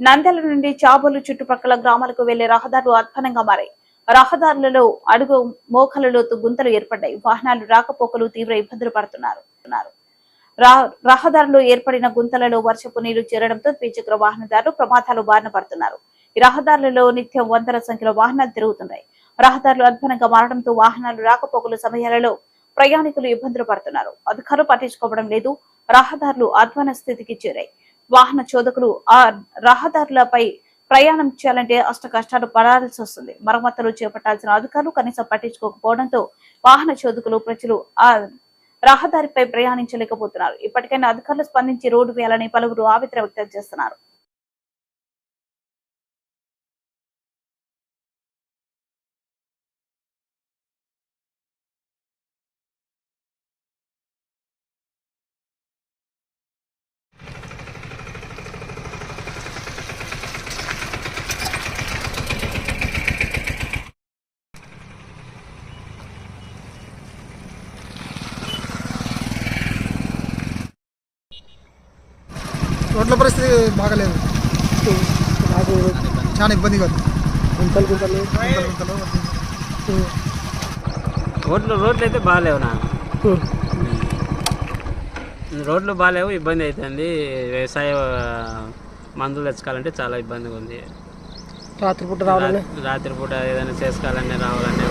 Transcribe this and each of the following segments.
నందల నుండి చాబోలు చుట్టుపక్కల గ్రామాలకు వెళ్ళే రహదారులు అధ్వానంగా మారాయి. రహదారులలో అడుగు మోకల లోతు గుంతలు ఏర్పడ్డాయి. వాహనాలు రాకపోకలు తీవ్ర ఇబ్బందులు పడుతున్నారు. రా- రహదారులు ఏర్పడిన గుంతలలో వర్షపు నీరు చేరడంతో ద్విచక్ర వాహనదారులు ప్రమాదాలు బారిన పడుతున్నారు. ఈ రహదారులలో నిత్యం వందల సంఖ్యలో వాహనాలు తిరుగుతున్నాయి. రహదారులు అధ్వానంగా మారడంతో వాహనాలు రాకపోకలు సమయాలలో ప్రయాణికులు ఇబ్బందులు పడుతున్నారు. అధికారులు పట్టించుకోవడం లేదు. రహదారులు అధ్వాన స్థితికి చేరాయి. వాహన చోదకులు ఆ రహదారులపై ప్రయాణం చేయాలంటే అష్ట కష్టాలు పడాల్సి వస్తుంది. మరమ్మతులు చేపట్టాల్సిన అధికారులు కనీసం పట్టించుకోకపోవడంతో వాహన చోదకులు ప్రజలు ఆ రహదారిపై ప్రయాణించలేకపోతున్నారు. ఇప్పటికైనా అధికారులు స్పందించి రోడ్డు వేయాలని పలువురు ఆవేదన వ్యక్తం చేస్తున్నారు. రోడ్ల పరిస్థితి బాగలేదు. నాకు చాలా ఇబ్బందిగా ఉంది గుంతలు గుంతలు గుంతలు గుంతలు రోడ్లు రోడ్లు అయితే బాగాలేవు నా రోడ్లు బాగాలేవు ఇబ్బంది అవుతుంది వ్యవసాయ మందులు తెచ్చుకోవాలంటే చాలా ఇబ్బందిగా ఉంది. రాత్రిపూట రావాలని? రా- రాత్రిపూట ఏదైనా చేసుకోవాలన్నా రావాలన్నా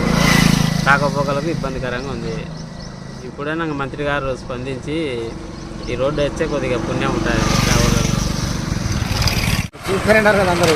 రాకపోకలకు ఇబ్బందికరంగా ఉంది. ఇప్పుడైనా మంత్రి గారు స్పందించి ఈ రోడ్డు వచ్చే కొద్దిగా పుణ్యం ఉంటుంది. ഇവരുണ്ടായിരുന്നു നന്ദി.